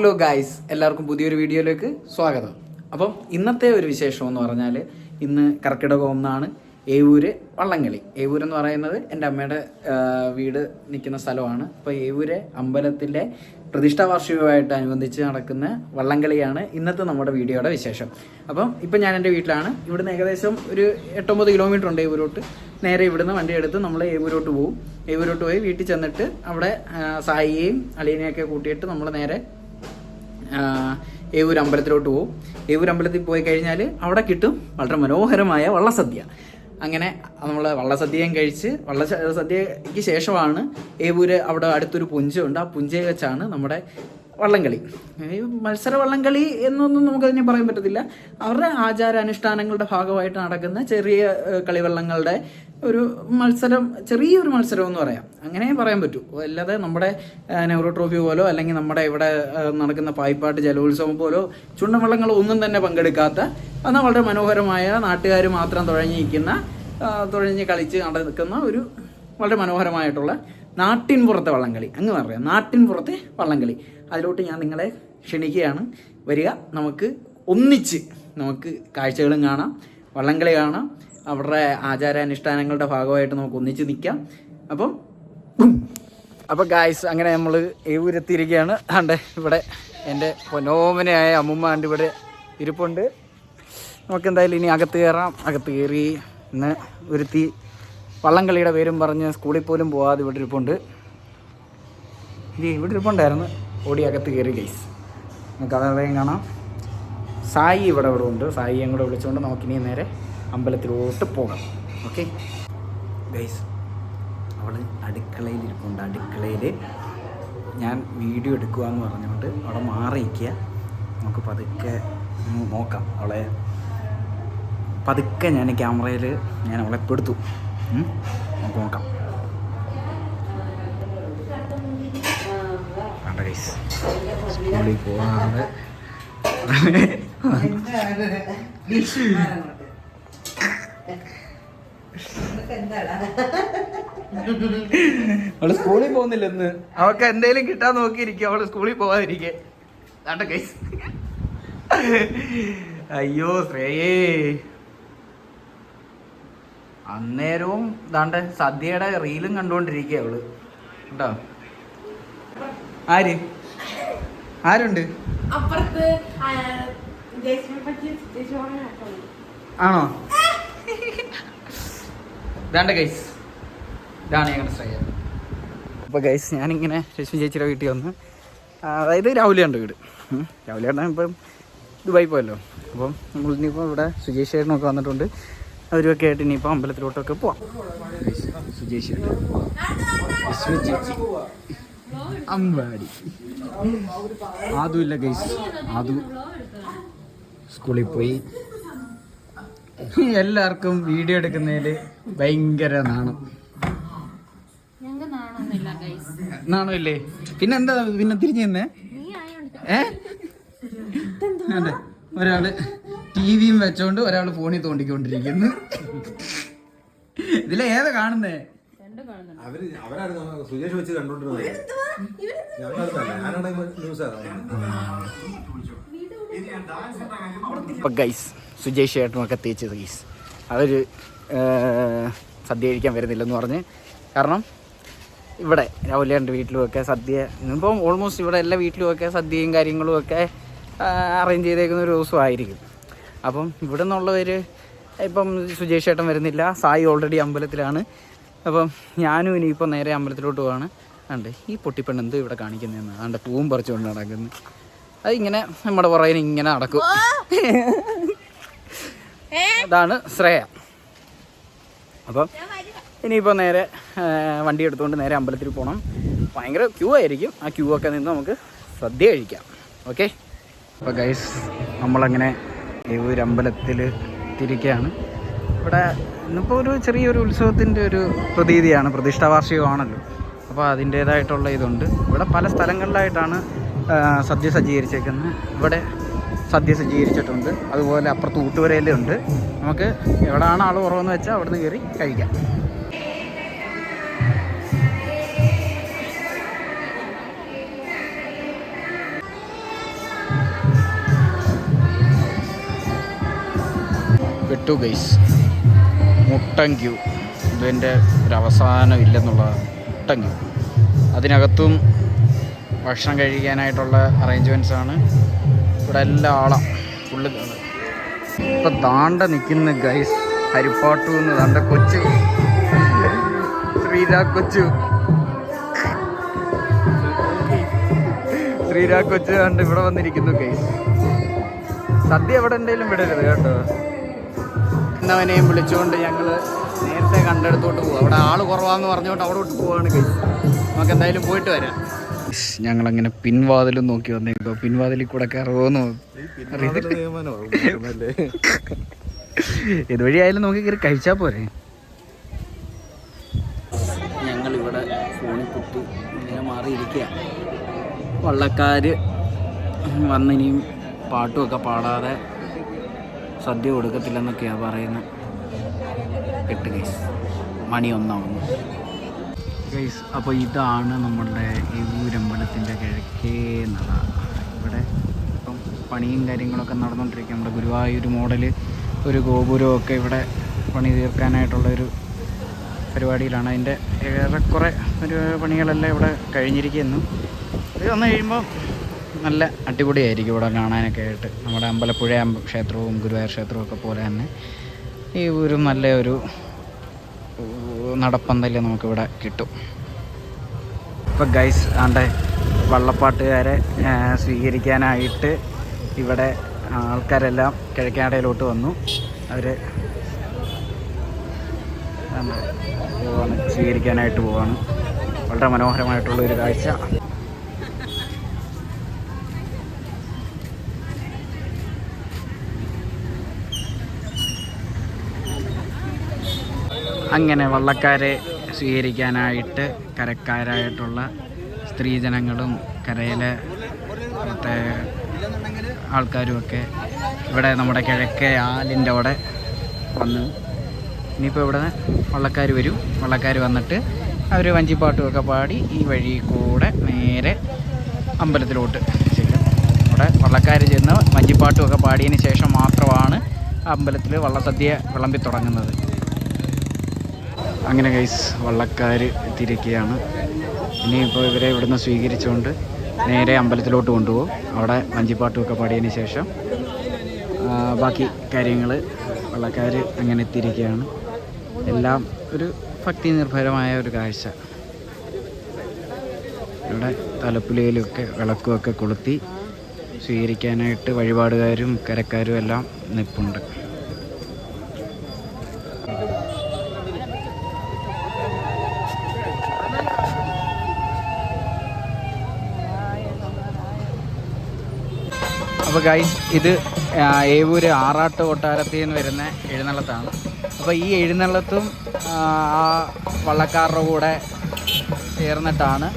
Hello guys എല്ലാവർക്കും പുതിയൊരു വീഡിയോയിലേക്ക് സ്വാഗതം. അപ്പം ഇന്നത്തെ ഒരു വിശേഷം എന്ന് പറഞ്ഞാൽ ഇന്ന് കർക്കിടകം ഒന്നാണ്. ഏവൂര് വള്ളംകളി. എന്ന് പറയുന്നത് എന്റെ അമ്മയുടെ വീട് നിൽക്കുന്ന സ്ഥലമാണ്. അപ്പോൾ ഏവൂര് അമ്പലത്തിന്റെ പ്രതിഷ്ഠാ വാർഷികമായിട്ട് അനുബന്ധിച്ച് നടക്കുന്ന വള്ളംകളിയാണ് ഇന്നത്തെ നമ്മുടെ വീഡിയോയുടെ വിശേഷം. അപ്പം ഇപ്പം ഞാൻ എന്റെ വീട്ടിലാണ്. ഇവിടുന്ന് ഏകദേശം ഒരു എട്ടൊമ്പത് കിലോമീറ്റർ ഉണ്ട് ഏവൂരോട്ട്. നേരെ ഇവിടുന്ന് വണ്ടി എടുത്ത് നമ്മൾ ഏവൂരോട്ട് പോകും ഏവൂരോട്ട് പോയി വീട്ടിൽ ചെന്നിട്ട് അവിടെ സായിയെയും അളിയനെയൊക്കെ കൂട്ടിയിട്ട് നമ്മൾ നേരെ ഏവൂർ അമ്പലത്തിലോട്ട് പോകും ഏവൂർ അമ്പലത്തിൽ പോയി കഴിഞ്ഞാൽ അവിടെ കിട്ടും വളരെ മനോഹരമായ വള്ളസദ്യ. അങ്ങനെ നമ്മൾ വള്ളസദ്യയും കഴിച്ച് വള്ള സദ്യയ്ക്ക് ശേഷമാണ് ഏവൂര് അവിടെ അടുത്തൊരു പുഞ്ചുണ്ട് ആ പുഞ്ചയെ വെച്ചാണ് നമ്മുടെ വള്ളംകളി. മത്സര വള്ളംകളി എന്നൊന്നും നമുക്കതിനെ പറയാൻ പറ്റത്തില്ല. അവരുടെ ആചാരാനുഷ്ഠാനങ്ങളുടെ ഭാഗമായിട്ട് നടക്കുന്ന ചെറിയ കളിവള്ളങ്ങളുടെ ഒരു മത്സരം ചെറിയൊരു മത്സരം എന്ന് പറയാം. അങ്ങനെ പറയാൻ പറ്റൂ. അല്ലാതെ നമ്മുടെ നെഹ്റു ട്രോഫി പോലോ അല്ലെങ്കിൽ നമ്മുടെ ഇവിടെ നടക്കുന്ന പായ്പാട്ട് ജലോത്സവം പോലോ ചുണ്ടവള്ളങ്ങൾ ഒന്നും തന്നെ പങ്കെടുക്കാത്ത എന്നാൽ വളരെ മനോഹരമായ നാട്ടുകാർ മാത്രം തുഴഞ്ഞിരിക്കുന്ന തുഴഞ്ഞ് കളിച്ച് നടക്കുന്ന ഒരു വളരെ മനോഹരമായിട്ടുള്ള നാട്ടിൻപുറത്തെ വള്ളംകളി. അങ്ങ് പറയാം. നാട്ടിൻപുറത്തെ വള്ളംകളി. അതിലോട്ട് ഞാൻ നിങ്ങളെ ക്ഷണിക്കുകയാണ്. വരിക. നമുക്ക് ഒന്നിച്ച് നമുക്ക് കാഴ്ചകളും കാണാം. വള്ളംകളി കാണാം. അവരുടെ ആചാരാനുഷ്ഠാനങ്ങളുടെ ഭാഗമായിട്ട് നമുക്ക് ഒന്നിച്ച് നിൽക്കാം. അപ്പം അപ്പോൾ ഗായ്സ് അങ്ങനെ നമ്മൾ ഏവൂരെത്തിയിരിക്കുകയാണ് ആണ്ട് ഇവിടെ എന്റെ പൊനോമനയായ അമ്മുമ്മ ആണ്ട് ഇവിടെ ഇരിപ്പുണ്ട്. നമുക്ക് എന്തായാലും ഇനി അകത്ത് കയറാം. അകത്ത് കയറി ഇന്ന് ഒരുത്തി വള്ളംകളിയുടെ പേരും പറഞ്ഞ് സ്കൂളിൽ പോലും പോവാതെ ഇവിടെ ഇരിപ്പുണ്ട്. ഇത് ഇവിടെ ഇരിപ്പുണ്ടായിരുന്നു. ഓടി അകത്ത് കയറി ഗൈസ് നമുക്ക് അതേം കാണാം. സായി ഇവിടെ ഇവിടെ ഉണ്ട്. സായിയും കൂടെ വിളിച്ചുകൊണ്ട് നമുക്കിനി നേരെ അമ്പലത്തിലോട്ട് പോകാം. ഓക്കെ ഗൈസ് അവൾ അടുക്കളയിൽ ഇരിപ്പുണ്ട്. അടുക്കളയിൽ ഞാൻ വീഡിയോ എടുക്കുക എന്ന് പറഞ്ഞുകൊണ്ട് അവിടെ മാറിയിരിക്കുക. നമുക്ക് പതുക്കെ നോക്കാം. അവളെ പതുക്കെ ഞാൻ ക്യാമറയിൽ ഞാൻ അവളെ പെടുത്തു? നമുക്ക് നോക്കാം വേണ്ട ഗൈസ് സ്കൂളിൽ പോകാറുണ്ട് അവൾ സ്കൂളിൽ പോകുന്നില്ല ഇന്ന്. അവൾക്ക് എന്തേലും കിട്ടാൻ നോക്കിയിരിക്കും. അവൾ സ്കൂളിൽ പോവാതിരിക്കെ. കണ്ട ഗൈസ് അയ്യോ ശ്രേയേ. അന്നേരവും ദാണ്ട സദ്യയുടെ റീലും കണ്ടുകൊണ്ടിരിക്കുക അവൾ. കേട്ടോ? ആര്? ആരുണ്ട്? ആണോ? ഇതാണ്ട് ഗൈസ് ഇതാണ് ഞങ്ങളുടെ ശ്രേയ. അപ്പോൾ ഗൈസ് ഞാനിങ്ങനെ രശ്മി ചേച്ചിയുടെ വീട്ടിൽ വന്ന് അതായത് രാവിലെയുണ്ട് വീട്. ഉം. രാവിലെയാണ് ഇപ്പം ദുബായി പോയല്ലോ. അപ്പം നമ്മൾ ഇനിയിപ്പോൾ ഇവിടെ സുജേഷ് ചേട്ടനൊക്കെ വന്നിട്ടുണ്ട്. അവരൊക്കെ ആയിട്ട് ഇനിയിപ്പോൾ അമ്പലത്തിലോട്ടൊക്കെ പോവാം. സുജേഷ് ചേച്ചി അമ്പാടി ഇല്ല ഗൈസ് ആദു സ്കൂളിൽ പോയി. എല്ലാവർക്കും വീഡിയോ എടുക്കുന്നതിൽ ഭയങ്കര നാണം. നാണമില്ലേ? പിന്നെന്താ പിന്നെ തിരിഞ്ഞു തന്നെ ഏ? അതെ ഒരാൾ ടി വിയും വെച്ചോണ്ട് ഒരാൾ ഫോണിൽ തോണ്ടിക്കൊണ്ടിരിക്കുന്നു. ഇതിലെ ഏതാ കാണുന്നേ? കാണുന്നുണ്ട്. അവർ അവരായിരുന്നു സുജേഷ് വെച്ച് കണ്ടോണ്ടിരുന്നത് ഗൈസ് സുജേഷ് ചേട്ടനൊക്കെ തേച്ച് ഗൈസ് അവർ സദ്യ കഴിക്കാൻ വരുന്നില്ലെന്ന് പറഞ്ഞ്. കാരണം ഇവിടെ രാവിലെ വീട്ടിലുമൊക്കെ സദ്യ ഇപ്പം ഓൾമോസ്റ്റ് ഇവിടെ എല്ലാ വീട്ടിലുമൊക്കെ സദ്യയും കാര്യങ്ങളും ഒക്കെ അറേഞ്ച് ചെയ്തേക്കുന്ന ഒരു ദിവസമായിരിക്കും. അപ്പം ഇവിടെ നിന്നുള്ളവർ ഇപ്പം സുജേഷ് ചേട്ടൻ വരുന്നില്ല സായി ഓൾറെഡി അമ്പലത്തിലാണ്. അപ്പം ഞാനും ഇനിയിപ്പോൾ നേരെ അമ്പലത്തിലോട്ട് പോവാണ്. കണ്ടേ ഈ പൊട്ടിപ്പെണ്ണ് എന്ത് ഇവിടെ കാണിക്കുന്നതെന്ന് ആണ്ട് പൂവും പറിച്ചുകൊണ്ട് നടക്കുന്നു. അതിങ്ങനെ നമ്മുടെ പുറകിന് ഇങ്ങനെ നടക്കും. അതാണ് ശ്രേയ. അപ്പം ഇനിയിപ്പോൾ നേരെ വണ്ടി എടുത്തുകൊണ്ട് നേരെ അമ്പലത്തിൽ പോകണം ഭയങ്കര ക്യൂ ആയിരിക്കും. ആ ക്യൂ ഒക്കെ നിന്ന് നമുക്ക് സദ്യ കഴിക്കാം. ഓക്കെ? അപ്പോൾ ഗൈസ് നമ്മളങ്ങനെ ഈ ഒരു അമ്പലത്തിൽ തിരിക്കുകയാണ് ഇവിടെ ഇന്നിപ്പോൾ ഒരു ചെറിയൊരു ഉത്സവത്തിന്റെ ഒരു പ്രതീതിയാണ് പ്രതിഷ്ഠാവാർഷികമാണല്ലോ. അപ്പോൾ അതിന്റേതായിട്ടുള്ള ഇതുണ്ട്. ഇവിടെ പല സ്ഥലങ്ങളിലായിട്ടാണ് സദ്യ സജ്ജീകരിച്ചേക്കുന്നത്. ഇവിടെ സദ്യ സജ്ജീകരിച്ചിട്ടുണ്ട്. അതുപോലെ അപ്പുറത്ത് ഊട്ടുവരയിലുണ്ട് നമുക്ക് എവിടെയാണ് ആൾ കുറവെന്ന് വെച്ചാൽ അവിടുന്ന് കയറി കഴിക്കാം. വെട്ടു ഗൈസ്. മുട്ടൻ ക്യൂ. ഇതിന്റെ ഒരു അവസാനം ഇല്ലെന്നുള്ളതാണ്. മുട്ടൻ ക്യൂ. അതിനകത്തും ഭക്ഷണം കഴിക്കാനായിട്ടുള്ള അറേഞ്ച്മെന്റ്സ് ആണ്. ഇവിടെ എല്ലാ ആളാം. ഫുള്ള് ഇപ്പം ദാണ്ട നിൽക്കുന്ന ഗൈസ് ഹരിപ്പാട്ടു എന്ന് ദാണ്ട കൊച്ചു. ശ്രീരാ കൊച്ചു. ശ്രീരാ കൊച്ചു കണ്ട് ഇവിടെ വന്നിരിക്കുന്നു ഗൈസ് സദ്യ എവിടെ എന്തെങ്കിലും വിടരുത് കേട്ടോ. എന്നവനെയും വിളിച്ചുകൊണ്ട് ഞങ്ങൾ നേരത്തെ കണ്ടെടുത്തോട്ട് പോകും അവിടെ ആൾ കുറവാന്ന് പറഞ്ഞുകൊണ്ട് അവിടെ വിട്ട് പോവാണ് ഗൈസ്. നമുക്ക് എന്തായാലും പോയിട്ട് വരാം. ഞങ്ങളങ്ങനെ പിൻവാതിലും നോക്കി വന്നേക്കോ പിൻവാതിലിൽ കൂടെ കയറുമോന്ന് ഇതുവഴി ആയാലും നോക്കി കയറി കഴിച്ചാൽ പോരെ. ഞങ്ങളിവിടെ ഫോണിൽ കുത്തി ഇങ്ങനെ മാറിയിരിക്കുക വള്ളക്കാര് വന്നിനിയും പാട്ടുമൊക്കെ പാടാതെ സദ്യ കൊടുക്കത്തില്ലെന്നൊക്കെയാണ് പറയുന്നത് എട്ട് ഗൈസ് മണി ഒന്നാവുന്നു. ഗൈസ് അപ്പോൾ ഇതാണ് നമ്മളുടെ ഈ ഊരമ്പലത്തിന്റെ കിഴക്കേ നട. ഇവിടെ ഇപ്പം പണിയും കാര്യങ്ങളൊക്കെ നടന്നുകൊണ്ടിരിക്കുക നമ്മുടെ ഗുരുവായൂർ മോഡൽ ഒരു ഗോപുരമൊക്കെ ഇവിടെ പണി തീർക്കാനായിട്ടുള്ളൊരു പരിപാടിയിലാണ്. അതിന്റെ ഏറെക്കുറെ ഒരു പണികളെല്ലാം ഇവിടെ കഴിഞ്ഞിരിക്കുന്നു. ഇത് വന്നു കഴിയുമ്പോൾ നല്ല അടിപൊളിയായിരിക്കും ഇവിടെ കാണാനൊക്കെ ആയിട്ട്. നമ്മുടെ അമ്പലപ്പുഴ അമ്പ- ക്ഷേത്രവും ഗുരുവായൂർ ക്ഷേത്രവും ഒക്കെ പോലെ തന്നെ. ഈ ഒരു നല്ല ഒരു നടപ്പന്തൽ നമുക്കിവിടെ കിട്ടും. ഇപ്പം ഗൈസ് ആണ്ടെ വള്ളപ്പാട്ടുകാരെ സ്വീകരിക്കാനായിട്ട് ഇവിടെ ആൾക്കാരെല്ലാം കിഴക്കാടയിലോട്ട് വന്നു. അവർ സ്വീകരിക്കാനായിട്ട് പോവാണ്. വളരെ മനോഹരമായിട്ടുള്ളൊരു കാഴ്ച. അങ്ങനെ വള്ളക്കാരെ സ്വീകരിക്കാനായിട്ട് കരക്കാരായിട്ടുള്ള സ്ത്രീജനങ്ങളും കരയിലെ മറ്റേ ആൾക്കാരുമൊക്കെ ഇവിടെ നമ്മുടെ കിഴക്കേ ആലിന്റെ അവിടെ വന്ന് ഇനിയിപ്പോൾ ഇവിടെ വള്ളക്കാർ വരും. വള്ളക്കാർ വന്നിട്ട് അവർ വഞ്ചിപ്പാട്ടുമൊക്കെ പാടി ഈ വഴി കൂടെ നേരെ അമ്പലത്തിലോട്ട് ചെല്ലും. അവിടെ വള്ളക്കാർ ചെന്ന് വഞ്ചിപ്പാട്ടുമൊക്കെ പാടിയതിന് ശേഷം മാത്രമാണ് അമ്പലത്തിൽ വള്ളസദ്യ വിളമ്പി തുടങ്ങുന്നത് അങ്ങനെ ഗൈസ് വള്ളക്കാർ എത്തിയിരിക്കുകയാണ്. ഇനിയിപ്പോൾ ഇവരെ ഇവിടുന്ന് സ്വീകരിച്ചുകൊണ്ട് നേരെ അമ്പലത്തിലോട്ട് കൊണ്ടുപോകും. അവിടെ വഞ്ചിപ്പാട്ടുമൊക്കെ പാടിയതിന് ശേഷം ബാക്കി കാര്യങ്ങൾ വള്ളക്കാർ അങ്ങനെ എത്തിയിരിക്കുകയാണ്. എല്ലാം ഒരു ഭക്തി നിർഭരമായ ഒരു കാഴ്ച. ഇവിടെ തലപ്പുലയിലൊക്കെ വിളക്കുമൊക്കെ കൊളുത്തി സ്വീകരിക്കാനായിട്ട് വഴിപാടുകാരും കരക്കാരും എല്ലാം നിൽപ്പുണ്ട്. അപ്പോൾ ഗൈസ് ഇത് ഏവൂര് ആറാട്ട് കൊട്ടാരത്തിൽ നിന്ന് വരുന്ന എഴുന്നള്ളത്താണ്. അപ്പോൾ ഈ എഴുന്നള്ളത്തും ആ, വള്ളക്കാരുടെ കൂടെ ചേർന്നിട്ടാണ്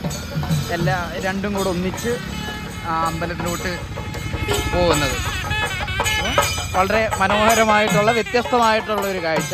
എല്ലാ രണ്ടും കൂടെ ഒന്നിച്ച് ആ അമ്പലത്തിലോട്ട് പോകുന്നത്. വളരെ മനോഹരമായിട്ടുള്ള വ്യത്യസ്തമായിട്ടുള്ള ഒരു കാഴ്ച.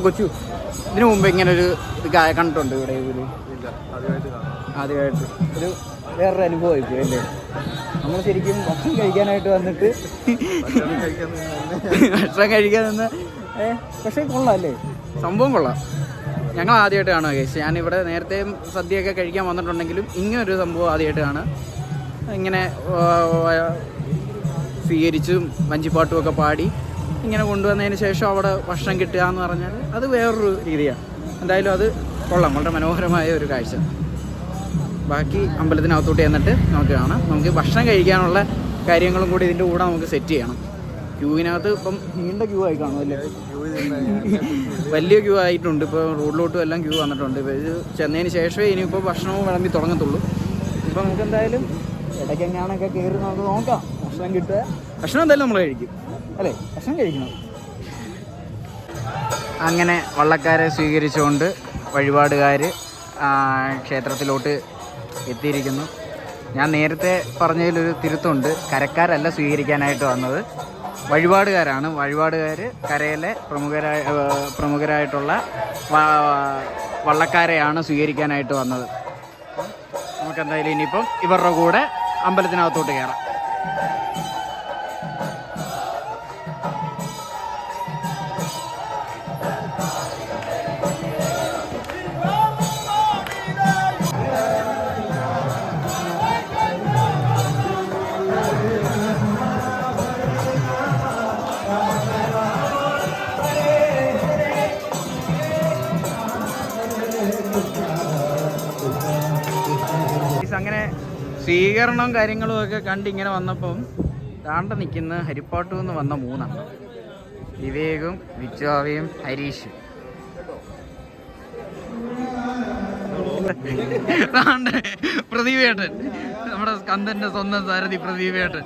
അപ്പോൾ കൊച്ചു ഇതിനു മുമ്പ് ഇങ്ങനെ ഒരു ഇത് കണ്ടിട്ടുണ്ട് ഇവിടെ ഇവർ ആദ്യമായിട്ട് ഒരു വേറൊരു അനുഭവമായിരിക്കും അല്ലേ? നമ്മൾ ശരിക്കും ഭക്ഷണം കഴിക്കാനായിട്ട് വന്നിട്ട് ഭക്ഷണം കഴിക്കാൻ നിന്ന് പക്ഷേ കൊള്ളാം അല്ലേ? സംഭവം കൊള്ളാം. ഞങ്ങൾ ആദ്യമായിട്ട് കാണുക കേസ് ഞാനിവിടെ നേരത്തെ സദ്യയൊക്കെ കഴിക്കാൻ വന്നിട്ടുണ്ടെങ്കിലും ഇങ്ങനെ ഒരു സംഭവം ആദ്യമായിട്ട് കാണുക ഇങ്ങനെ സ്വീകരിച്ചും വഞ്ചിപ്പാട്ടും ഒക്കെ പാടി ഇങ്ങനെ കൊണ്ടുവന്നതിന് ശേഷം അവിടെ ഭക്ഷണം കിട്ടുക എന്ന് പറഞ്ഞാൽ അത് വേറൊരു രീതിയാണ്. എന്തായാലും അത് കൊള്ളാം. വളരെ മനോഹരമായ ഒരു കാഴ്ച. ബാക്കി അമ്പലത്തിനകത്തോട്ട് ചെന്നിട്ട് നമുക്ക് കാണാം. നമുക്ക് ഭക്ഷണം കഴിക്കാനുള്ള കാര്യങ്ങളും കൂടി ഇതിന്റെ കൂടെ നമുക്ക് സെറ്റ് ചെയ്യണം. ക്യൂവിനകത്ത് ഇപ്പം നീണ്ട ക്യൂ ആയി കാണും അല്ലേ? വലിയ ക്യൂ ആയിട്ടുണ്ട്. ഇപ്പോൾ റോഡിലോട്ടും എല്ലാം ക്യൂ വന്നിട്ടുണ്ട്. ഇപ്പോൾ ഇത് ചെന്നതിന് ശേഷമേ ഇനിയിപ്പോൾ ഭക്ഷണവും വിളമ്പി തുടങ്ങത്തുള്ളൂ. ഇപ്പം നമുക്ക് എന്തായാലും ഇടയ്ക്ക് എങ്ങനെയാണൊക്കെ കയറി നമുക്ക് നോക്കാം. ഭക്ഷണം കിട്ടുക. ഭക്ഷണം എന്തായാലും നമ്മൾ കഴിക്കും. അല്ലേ? ഭക്ഷണം കഴിക്കണം. അങ്ങനെ വള്ളക്കാരെ സ്വീകരിച്ചുകൊണ്ട് വഴിപാടുകാർ ക്ഷേത്രത്തിലോട്ട് എത്തിയിരിക്കുന്നു. ഞാൻ നേരത്തെ പറഞ്ഞതിലൊരു തിരുത്തുണ്ട്. കരക്കാരല്ല സ്വീകരിക്കാനായിട്ട് വന്നത്. വഴിപാടുകാരാണ്. വഴിപാടുകാർ കരയിലെ പ്രമുഖരായ പ്രമുഖരായിട്ടുള്ള വള്ളക്കാരെയാണ് സ്വീകരിക്കാനായിട്ട് വന്നത്. നമുക്കെന്തായാലും ഇനിയിപ്പം ഇവരുടെ കൂടെ അമ്പലത്തിനകത്തോട്ട് കയറാം. സ്വീകരണവും കാര്യങ്ങളും ഒക്കെ കണ്ട് ഇങ്ങനെ വന്നപ്പം താണ്ട നിൽക്കുന്ന ഹരിപ്പാട്ടു നിന്ന് വന്ന മൂന്നാണ് വിവേകും വിജ്വാവയും ഹരീഷും. താണ്ട പ്രദീപേട്ടൻ. നമ്മുടെ സ്കന്ദന്റെ സ്വന്തം സാരഥി പ്രദീപേട്ടൻ.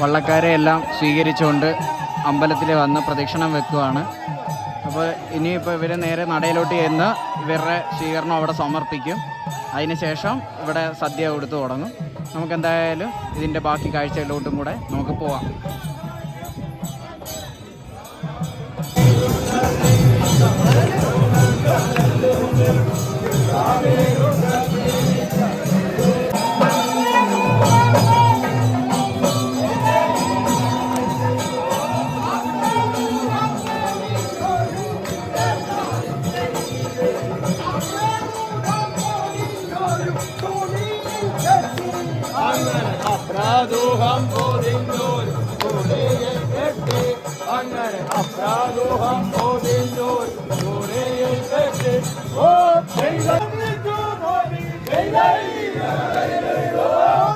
വള്ളക്കാരെ എല്ലാം സ്വീകരിച്ചുകൊണ്ട് അമ്പലത്തിൽ വന്ന് പ്രദക്ഷിണം വെക്കുവാണ്. അപ്പോൾ ഇനിയിപ്പോൾ ഇവർ നേരെ നടയിലോട്ട് ചെന്ന് ഇവരുടെ സ്വീകരണം അവിടെ സമർപ്പിക്കും. അതിനുശേഷം ഇവിടെ സദ്യ കൊടുത്തു തുടങ്ങും. നമുക്ക് എന്തായാലും ഇതിന്റെ ബാക്കി കാഴ്ചകളിലോട്ടും കൂടെ നമുക്ക് പോവാം. अपराधोहम ओ दिंदोल गोरे ये बेटे अंगन अपराधोहम ओ दिंदोल गोरे ये बेटे ओ दिंदोल जो बोली दिलाई ओ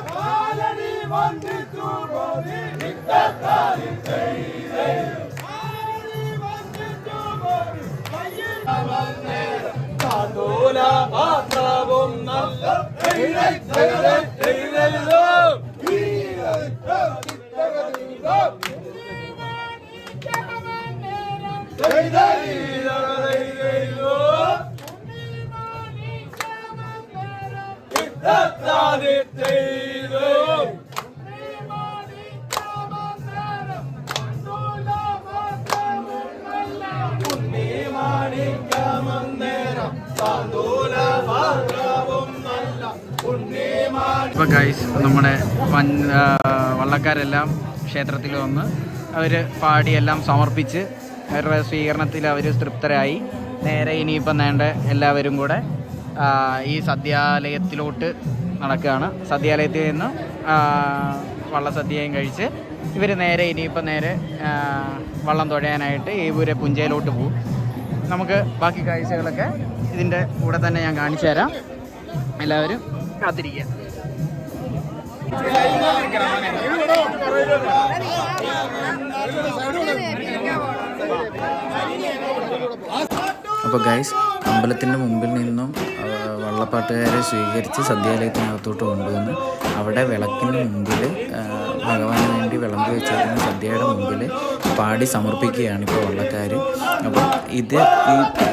कालनी मंदिर जो बोली दिक्कतारी दिलाई कालनी मंदिर जो बोली कయ్యला मंदिर कादोला बातावम नल्ला दिलाई दिलाई ഇപ്പോൾ ഗൈസ് നമ്മുടെ വൻ വള്ളക്കാരെല്ലാം ക്ഷേത്രത്തിൽ വന്ന് അവർ പാടിയെല്ലാം സമർപ്പിച്ച് അവരുടെ സ്വീകരണത്തിൽ അവർ തൃപ്തരായി. നേരെ ഇനിയിപ്പം വേണ്ട എല്ലാവരും കൂടെ ഈ സദ്യാലയത്തിലോട്ട് നടക്കുകയാണ്. സദ്യാലയത്തിൽ നിന്ന് വള്ളസദ്യയും കഴിച്ച് ഇവർ നേരെ ഇനിയിപ്പം നേരെ വള്ളം തുഴയാനായിട്ട് ഏവൂരെ പുഞ്ചയിലോട്ട് പോകും നമുക്ക് ബാക്കി കാഴ്ചകളൊക്കെ ഇതിന്റെ കൂടെ തന്നെ ഞാൻ കാണിച്ചു തരാം. എല്ലാവരും കാത്തിരിക്കുക. അപ്പോൾ ഗൈസ് അമ്പലത്തിന്റെ മുമ്പിൽ നിന്നും വള്ളപ്പാട്ടുകാരെ സ്വീകരിച്ച് സദ്യാലയത്തിനകത്തോട്ട് കൊണ്ടുവന്ന് അവിടെ വിളക്കിന് മുമ്പിൽ ഭഗവാന് വേണ്ടി വിളമ്പി വെച്ചിരിക്കുന്ന സദ്യയുടെ മുമ്പിൽ പാടി സമർപ്പിക്കുകയാണ് ഇപ്പോൾ വള്ളക്കാർ. അപ്പോൾ ഇത്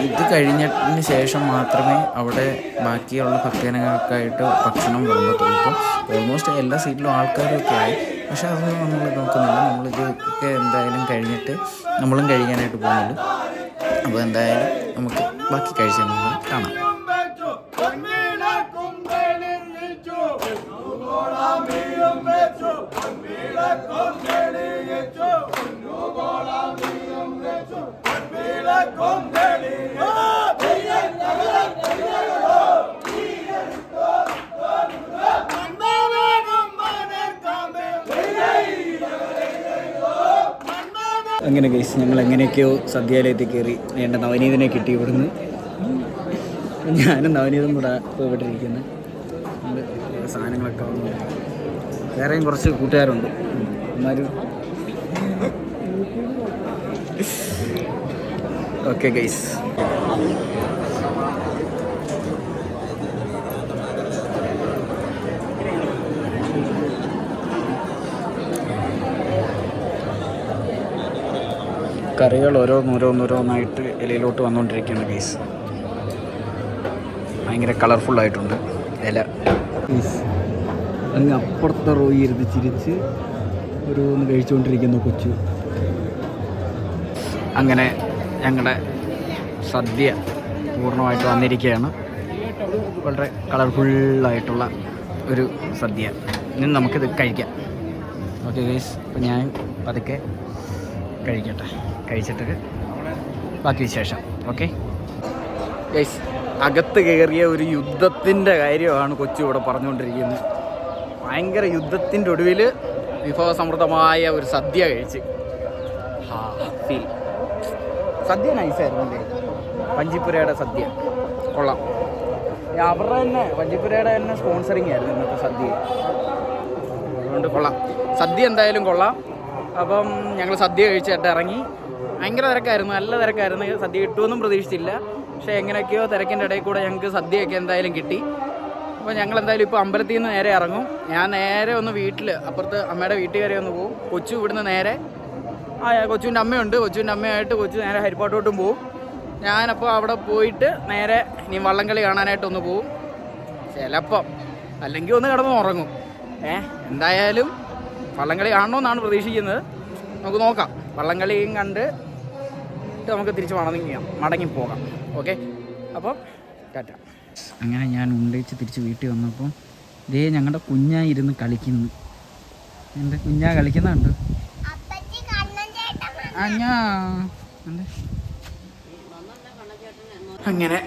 ഇത് കഴിഞ്ഞതിന് ശേഷം മാത്രമേ അവിടെ ബാക്കിയുള്ള ഭക്തജനങ്ങൾക്കായിട്ട് ഭക്ഷണം വിളമ്പത്തുള്ളൂ ഇപ്പോൾ ഓൾമോസ്റ്റ് എല്ലാ സീറ്റിലും ആൾക്കാരൊക്കെ ആയി. പക്ഷെ അതൊന്നും നമ്മൾ നോക്കുന്നില്ല. നമ്മളിതൊക്കെ എന്തായാലും കഴിഞ്ഞിട്ട് നമ്മളും കഴിക്കാനായിട്ട് പോകുന്നുള്ളൂ അപ്പോൾ എന്തായാലും നമുക്ക് ബാക്കി കഴിച്ചാൽ കാണാം. അങ്ങനെ ഗൈസ് ഞങ്ങൾ എങ്ങനെയൊക്കെയോ സദ്യയിലേക്ക് കയറി വേണ്ട നവനീതനെ കിട്ടി ഇവിടുന്ന്. ഞാനും നവനീതും കൂടെ പോയിട്ടിരിക്കുന്നു. സാധനങ്ങളൊക്കെ. വേറെയും കുറച്ച് കൂട്ടുകാരുണ്ട്. എന്നാലും ഓക്കെ ഗൈസ് കറികൾ ഓരോന്നോരോന്നോരോന്നായിട്ട് ഇലയിലോട്ട് വന്നുകൊണ്ടിരിക്കുകയാണ് ഗൈസ്. ഭയങ്കര കളർഫുൾ ആയിട്ടുണ്ട് ഇല. അങ്ങ് അപ്പുറത്തെ റോയി ഇരുന്ന് ചിരിച്ച് ഓരോന്ന് കഴിച്ചുകൊണ്ടിരിക്കുന്നു കൊച്ചു. അങ്ങനെ ഞങ്ങളുടെ സദ്യ പൂർണമായിട്ട് വന്നിരിക്കുകയാണ്. വളരെ കളർഫുള്ളായിട്ടുള്ള ഒരു സദ്യ. ഇനി നമുക്കിത് കഴിക്കാം. ഓക്കെ ഗൈസ് അപ്പോൾ ഞാൻ പതുക്കെ കഴിക്കട്ടെ. കഴിച്ചിട്ട് ബാക്കി വിശേഷം. ഓക്കെ ഗൈസ് അകത്ത് കയറിയ ഒരു യുദ്ധത്തിന്റെ കാര്യമാണ് കൊച്ചു ഇവിടെ പറഞ്ഞുകൊണ്ടിരിക്കുന്നത്. ഭയങ്കര യുദ്ധത്തിന്റെ ഒടുവിൽ വിഭവസമൃദ്ധമായ ഒരു സദ്യ കഴിച്ച്. സദ്യ നൈസായിരുന്നു അല്ലേ പഞ്ചിപ്പുരയുടെ സദ്യ. കൊള്ളാം. അവരുടെ തന്നെ പഞ്ചിപ്പുരയുടെ തന്നെ സ്പോൺസറിങ് ആയിരുന്നു ഇന്നത്തെ സദ്യ. അതുകൊണ്ട് കൊള്ളാം. സദ്യ എന്തായാലും കൊള്ളാം. അപ്പം ഞങ്ങൾ സദ്യ കഴിച്ചിട്ട് ഇറങ്ങി. ഭയങ്കര തിരക്കായിരുന്നു നല്ല തിരക്കായിരുന്നു. സദ്യ കിട്ടുമെന്നും പ്രതീക്ഷിച്ചില്ല. പക്ഷേ എങ്ങനെയൊക്കെയോ തിരക്കിന്റെ ഇടയിൽ കൂടെ ഞങ്ങൾക്ക് സദ്യയൊക്കെ എന്തായാലും കിട്ടി. അപ്പോൾ ഞങ്ങൾ എന്തായാലും ഇപ്പോൾ അമ്പലത്തിൽ നിന്ന് നേരെ ഇറങ്ങും. ഞാൻ നേരെ ഒന്ന് വീട്ടിൽ അപ്പുറത്ത് അമ്മയുടെ വീട്ടിൽ വരെ ഒന്ന് പോകും കൊച്ചു ഇവിടുന്ന് നേരെ ആ കൊച്ചുവിന്റെ അമ്മയുണ്ട്. കൊച്ചുവിന്റെ അമ്മയായിട്ട് കൊച്ചു നേരെ ഹരിപ്പാട്ടോട്ടും പോവും. ഞാനപ്പോൾ അവിടെ പോയിട്ട് നേരെ ഇനി വള്ളംകളി കാണാനായിട്ടൊന്ന് പോകും ചിലപ്പം അല്ലെങ്കിൽ ഒന്ന് കിടന്ന് ഉറങ്ങും. ഏ എന്തായാലും വള്ളംകളി കാണണമെന്നാണ് പ്രതീക്ഷിക്കുന്നത്. നമുക്ക് നോക്കാം. വള്ളംകളിയും കണ്ട് ട്ട് നമുക്ക് തിരിച്ച് മടങ്ങി മടങ്ങി പോകാം. ഓക്കെ അപ്പം ടാറ്റ. അങ്ങനെ ഞാൻ ഉണ്ടയിച്ച് തിരിച്ച് വീട്ടിൽ വന്നപ്പോൾ ഇതേ ഞങ്ങളുടെ കുഞ്ഞാ ഇരുന്ന് കളിക്കുന്നു. എന്റെ കുഞ്ഞാ കളിക്കുന്നുണ്ട്. അഞ്ഞാ. അങ്ങനെ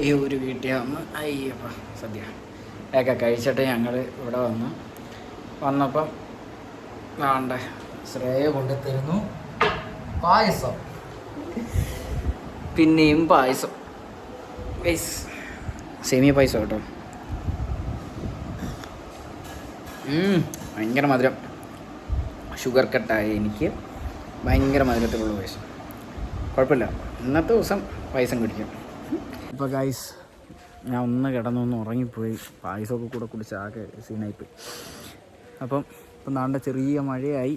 ഈ ഒരു വീട്ടിൽ വന്ന് അയ്യപ്പ സദ്യ. ഒക്കെ കഴിച്ചിട്ട് ഞങ്ങൾ ഇവിടെ വന്നു. വന്നപ്പം വേണ്ട ശ്രേയ കൊണ്ടുത്തരുന്നു. പായസം. പിന്നെയും പായസം. സേമിയ പായസം കേട്ടോ. ഭയങ്കര മധുരം. ഷുഗർ കട്ടായ എനിക്ക് ഭയങ്കര മധുരത്തിലുള്ള പായസം. കുഴപ്പമില്ല. ഇന്നത്തെ ദിവസം പായസം കുടിക്കാം. ഇപ്പോൾ ഗൈസ് ഞാൻ ഒന്ന് കിടന്നൊന്ന് ഉറങ്ങിപ്പോയി. പായസമൊക്കെ കൂടെ കുടിച്ച് ആകെ സീനായിപ്പോയി അപ്പം ഇപ്പം നാണ്ട ചെറിയ മഴയായി.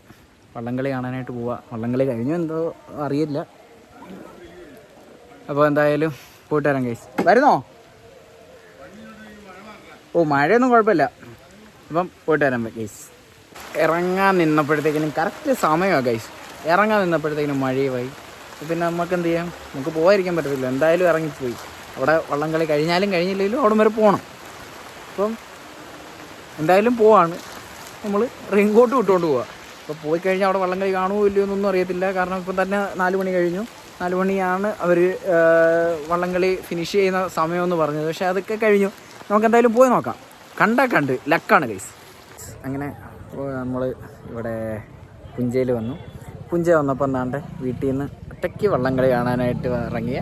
വള്ളംകളി കാണാനായിട്ട് പോവാം. വള്ളംകളി കഴിഞ്ഞോ എന്തോ അറിയില്ല. അപ്പോൾ എന്തായാലും പോയിട്ട് വരാം ഗൈസ് വരുന്നോ? ഓ മഴയൊന്നും കുഴപ്പമില്ല. അപ്പം പോയിട്ട് വരാം ഇറങ്ങാൻ നിന്നപ്പോഴത്തേക്കിനും കറക്റ്റ് സമയമാണ് ഗൈസ് ഇറങ്ങാൻ നിന്നപ്പോഴത്തേക്കിനും മഴയുമായി. പിന്നെ നമുക്ക് എന്ത് ചെയ്യാം? നമുക്ക് പോകാതിരിക്കാൻ പറ്റത്തില്ല. എന്തായാലും ഇറങ്ങിപ്പോയി. അവിടെ വള്ളംകളി കഴിഞ്ഞാലും കഴിഞ്ഞില്ലെങ്കിലും അവിടെ വരെ പോകണം അപ്പം എന്തായാലും പോവാണ്. നമ്മൾ റെയിൻകോട്ട് വിട്ടുകൊണ്ട് പോവുക അപ്പോൾ പോയി കഴിഞ്ഞാൽ അവിടെ വള്ളംകളി കാണുമോ ഇല്ലയോ എന്നൊന്നും അറിയത്തില്ല. കാരണം ഇപ്പം തന്നെ നാല് മണി കഴിഞ്ഞു. നാല് മണിയാണ് അവർ വള്ളംകളി ഫിനിഷ് ചെയ്യുന്ന സമയമെന്ന് പറഞ്ഞത്. പക്ഷേ അതൊക്കെ കഴിഞ്ഞു. നമുക്ക് എന്തായാലും പോയി നോക്കാം. കണ്ടാ കണ്ട്. ലക്കാണ് ഗൈസ് അങ്ങനെ നമ്മൾ ഇവിടെ പുഞ്ചയിൽ വന്നു. പുഞ്ച വന്നപ്പോൾ എന്താണ്ട് വീട്ടിൽ നിന്ന് ഒറ്റയ്ക്ക് വള്ളംകളി കാണാനായിട്ട് ഇറങ്ങിയ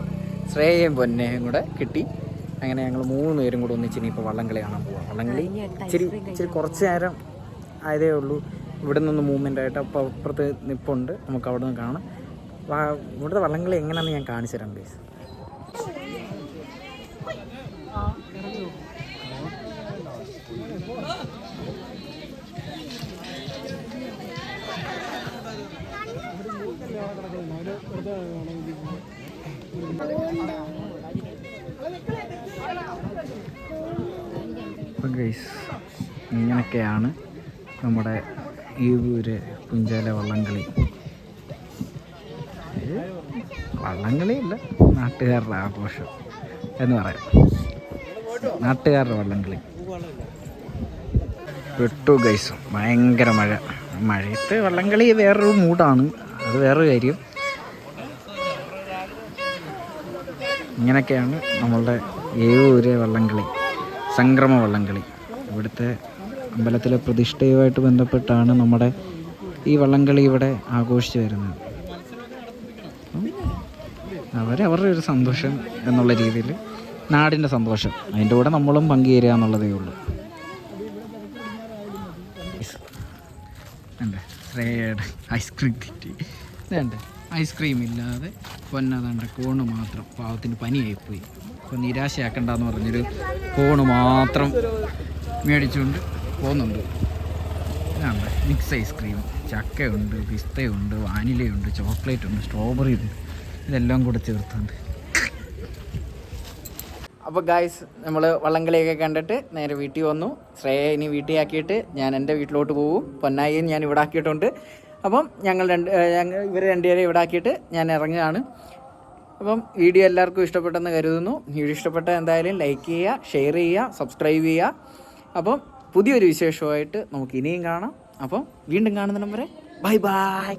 ശ്രേയയും പൊന്നയും കൂടെ കിട്ടി. അങ്ങനെ ഞങ്ങൾ മൂന്ന് പേരും കൂടെ ഒന്നിച്ച് ഇനിയിപ്പോൾ വള്ളംകളി കാണാൻ പോവാം. വള്ളംകളി ഇച്ചിരി ഇച്ചിരി കുറച്ച് നേരം ആയതേ ഉള്ളൂ. ഇവിടെ നിന്ന് മൂവ്മെന്റ് ആയിട്ട് അപ്പോൾ അപ്പുറത്ത് നിപ്പുണ്ട്. നമുക്ക് അവിടെ നിന്ന് കാണാം. ഇവിടുത്തെ വള്ളംകളി എങ്ങനെയാണെന്ന് ഞാൻ കാണിച്ചു തരാം പ്ലീസ് അപ്പം ഗൈസ് ഇങ്ങനെയൊക്കെയാണ് നമ്മുടെ ഈ ഒരു പുഞ്ചാല വള്ളംകളി. വള്ളംകളിയല്ല നാട്ടുകാരുടെ ആഘോഷം എന്ന് പറയാം. നാട്ടുകാരുടെ വള്ളംകളി. പെട്ടു ഗൈസ് ഭയങ്കര മഴ. മഴയത്ത് വള്ളംകളി വേറൊരു മൂടാണ് അത് വേറൊരു കാര്യം. ഇങ്ങനെയൊക്കെയാണ് നമ്മളുടെ ഏവൂരെ വള്ളംകളി സംക്രമ വള്ളംകളി. ഇവിടുത്തെ അമ്പലത്തിലെ പ്രതിഷ്ഠയുമായിട്ട് ബന്ധപ്പെട്ടാണ് നമ്മുടെ ഈ വള്ളംകളി ഇവിടെ ആഘോഷിച്ചു വരുന്നത്. അവർ അവരുടെ ഒരു സന്തോഷം എന്നുള്ള രീതിയിൽ നാടിന്റെ സന്തോഷം. അതിന്റെ കൂടെ നമ്മളും പങ്കുചേരുക എന്നുള്ളതേ ഉള്ളൂ. ഐസ്ക്രീം കിട്ടി ഇതുണ്ട് ഐസ്ക്രീം ഇല്ലാതെ പൊന്നതാണ്ട് കോണ് മാത്രം പാവത്തിന് പനിയായിപ്പോയി. അപ്പോൾ നിരാശയാക്കണ്ടെന്ന് പറഞ്ഞൊരു കോണ് മാത്രം മേടിച്ചുകൊണ്ട് പോകുന്നുണ്ട്. ഇതാണ് മിക്സ് ഐസ്ക്രീം. ചക്കയുണ്ട് പിസ്തയുണ്ട് വാനിലയുണ്ട് ചോക്ലേറ്റ് ഉണ്ട് സ്ട്രോബെറി ഉണ്ട് ഇതെല്ലാം കൂടെ ചേർത്തുണ്ട്. അപ്പോൾ ഗായ്സ് നമ്മൾ വള്ളംകളിയൊക്കെ കണ്ടിട്ട് നേരെ വീട്ടിൽ വന്നു. ശ്രേയ ഇനി വീട്ടിൽ ആക്കിയിട്ട് ഞാൻ എന്റെ വീട്ടിലോട്ട് പോകും പൊന്നായിയും ഞാൻ ഇവിടെ ആക്കിയിട്ടുണ്ട്. അപ്പം ഞങ്ങൾ രണ്ട് ഞങ്ങൾ ഇവർ രണ്ടുപേരെ ഇവിടെ ആക്കിയിട്ട് ഞാൻ ഇറങ്ങുകയാണ്. അപ്പം വീഡിയോ എല്ലാവർക്കും ഇഷ്ടപ്പെട്ടെന്ന് കരുതുന്നു. വീഡിയോ ഇഷ്ടപ്പെട്ട എന്തായാലും ലൈക്ക് ചെയ്യുക ഷെയർ ചെയ്യുക സബ്സ്ക്രൈബ് ചെയ്യുക. അപ്പം പുതിയൊരു വിശേഷമായിട്ട് നമുക്ക് ഇനിയും കാണാം. അപ്പം വീണ്ടും കാണുന്ന വരെ ബൈ ബൈ